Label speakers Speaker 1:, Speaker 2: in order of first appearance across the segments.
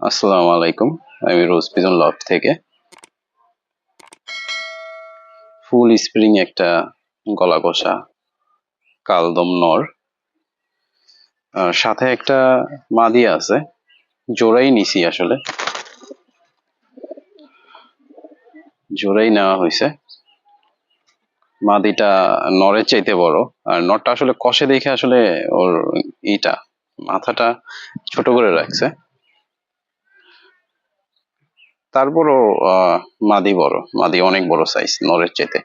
Speaker 1: আসসালামু আলাইকুম। আমি রোজ পিজন লফট থেকে। ফুল স্প্রিং একটা গলা কষা কালদম নর। সাথে একটা মাদি আছে। জোড়াই নিছি আসলে। জোড়াই নেওয়া হয়েছে মাদিটা নরের চাইতে বড়। আর নরটা আসলে কষে দেখে আসলে ওর ইটা, মাথাটা ছোট করে রাখছে। তারপরও মাদি বড়, মাদি অনেক বড় সাইজ নরের চেতে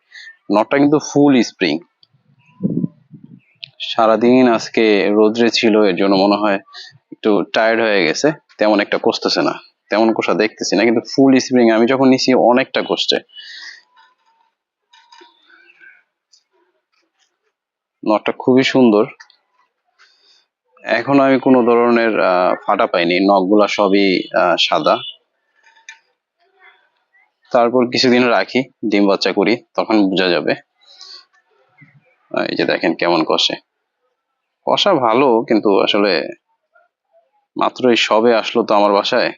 Speaker 1: নরটা কিন্তু ফুল স্প্রিং সারাদিন আজকে রোদ্রে ছিল, এর জন্য মনে হয় একটু টায়ার্ড হয়ে গেছে। তেমন একটা কষতেছে না, তেমন কষা দেখতেছি না, কিন্তু ফুল স্প্রিং আমি যখন নিছি অনেকটা কষ্টে নটটা খুবই সুন্দর। এখন আমি কোনো ধরনের ফাটা পাইনি, নখগুলা সবই সাদা। তারপর কিছুদিন রাখি, ডিম বাচ্চা করি, তখন বোঝা যাবে। এই যে দেখেন কেমন কষে। কষা ভালো, কিন্তু আসলে মাত্র এই সবে আসলো তো আমার বাসায়।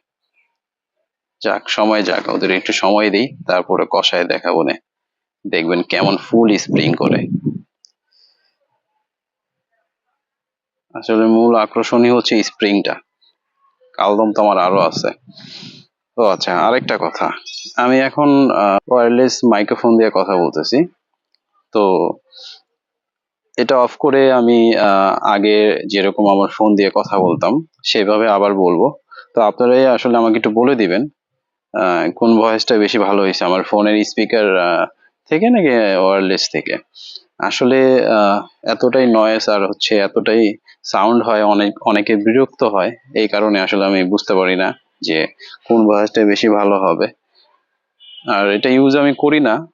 Speaker 1: যাক, সময় যাক, ওদের একটু সময় দিই, তারপরে কষায় দেখাবো নে। দেখবেন কেমন ফুল স্প্রিং করে। আসলে মূল আকর্ষণই হচ্ছে স্প্রিংটা। কালদম তো আমার আরও আছে। ও আচ্ছা আরেকটা কথা। আমি এখন ওয়্যারলেস মাইক্রোফোন দিয়ে কথা বলতেছি। তো এটা অফ করে আমি আগে যেরকম আমার ফোন দিয়ে কথা বলতাম, সেভাবে আবার বলব। তো আপনারাই আসলে আমাকে একটু বলে দিবেন কোন ভয়েসটা বেশি ভালো হয়েছে, আমার ফোনের স্পিকার থেকে নাকি ওয়্যারলেস থেকে? আসলে এতটাই নয়েস আর হচ্ছে এতটাই সাউন্ড হয়, অনেক, অনেকে বিরক্ত হয়, এই কারণে আসলে আমি বুঝতে পারি না যে কোন ভয়েসটা বেশি ভালো হবে। আর এটা ইউজ আমি করি না।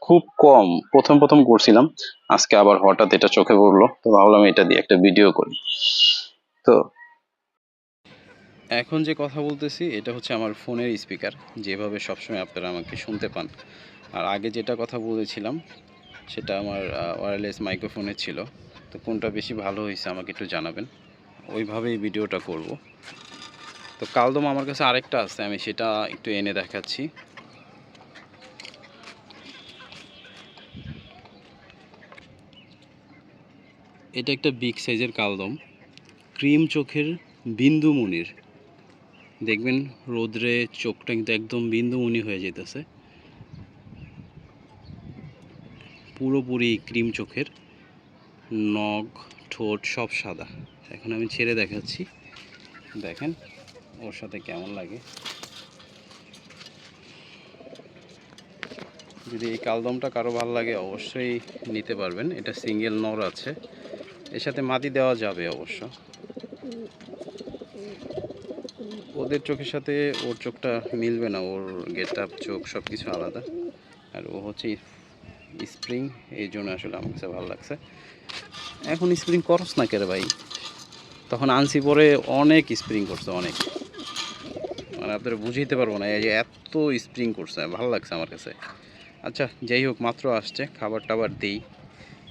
Speaker 1: খুব কম, প্রথম প্রথম করছিলাম। আজকে আবার হঠাৎ এটা চোখে পড়ল। তো ভাবলাম এটা দিয়ে একটা ভিডিও করি। তো এখন যে কথা বলতেছি, এটা হচ্ছে আমার ফোনের স্পিকার যেভাবে সবসময় আপনারা আমাকে শুনতে পান। আর আগে যেটা কথা বলেছিলাম, সেটা আমার ওয়্যারলেস মাইক্রোফোনে ছিল। তো কোনটা বেশি ভালো হয়েছে আমাকে একটু জানাবেন। ওইভাবেই ভিডিওটা করব। তো কালদম আমার কাছে আরেকটা আছে, আমি সেটা একটু এনে দেখাচ্ছি। এটা একটা বিগ সাইজের কালদম। ক্রিম চোখের বিন্দু মুনির। দেখবেন রোদ্রে চোখটা কিন্তু একদম বিন্দুমণি হয়ে যেতেছে পুরোপুরি ক্রিম চোখের, নখ, ঠোঁট সব সাদা। এখন আমি ছেড়ে দেখাচ্ছি। দেখেন, ওর সাথে কেমন লাগে। যদি এই কালদমটা কারও ভালো লাগে, অবশ্যই নিতে পারবেন। এটা সিঙ্গেল নর আছে। এর সাথে মাটি দেওয়া যাবে অবশ্য। ওদের চোখের সাথে ওর চোখটা মিলবে না, ওর গেট আপ চোখ সব কিছু আলাদা। আর ও হচ্ছে স্প্রিং, এই জন্য আসলে আমার কাছে ভালো লাগছে। এখন স্প্রিং করস না কেরে ভাই? তখন আনসি পরে অনেক স্প্রিং করছে, অনেক। মানে আপনারা বুঝিতে পারব না, এই যে এত স্প্রিং করছে, ভালো লাগছে আমার কাছে। আচ্ছা যাই হোক, মাত্র আসছে, খাবার টাবার দিই।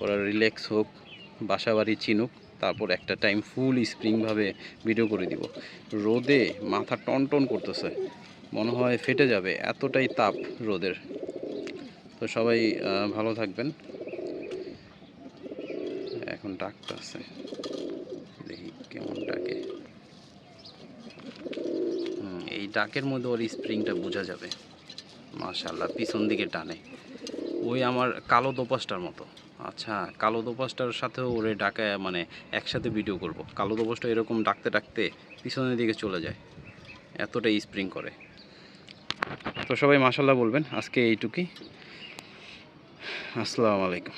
Speaker 1: ওরা রিল্যাক্স হোক। বাসা বাড়ি চিনুক, তারপর একটা টাইম ফুল স্প্রিংভাবে ভিডিও করে দিব। রোদে মাথা টন টন করতেছে, মনে হয় ফেটে যাবে, এতটাই তাপ রোদের। তো সবাই ভালো থাকবেন। এখন ডাকটা আছে, দেখি কেমন ডাকে। এই ডাকের মধ্যে ওর স্প্রিংটা বোঝা যাবে। মাশাল্লাহ পিছন দিকে টানে। ওই আমার কালো দোপাসটার মতো। আচ্ছা কালো দোপাসটার সাথেও ওরে ডাকায় মানে একসাথে ভিডিও করব। কালো দোপাসটা এরকম ডাকতে ডাকতে পিছনের দিকে চলে যায়। এতটাই স্প্রিং করে। তো সবাই মাসাল্লাহ বলবেন, আজকে এইটুকুই। আসসালামু আলাইকুম।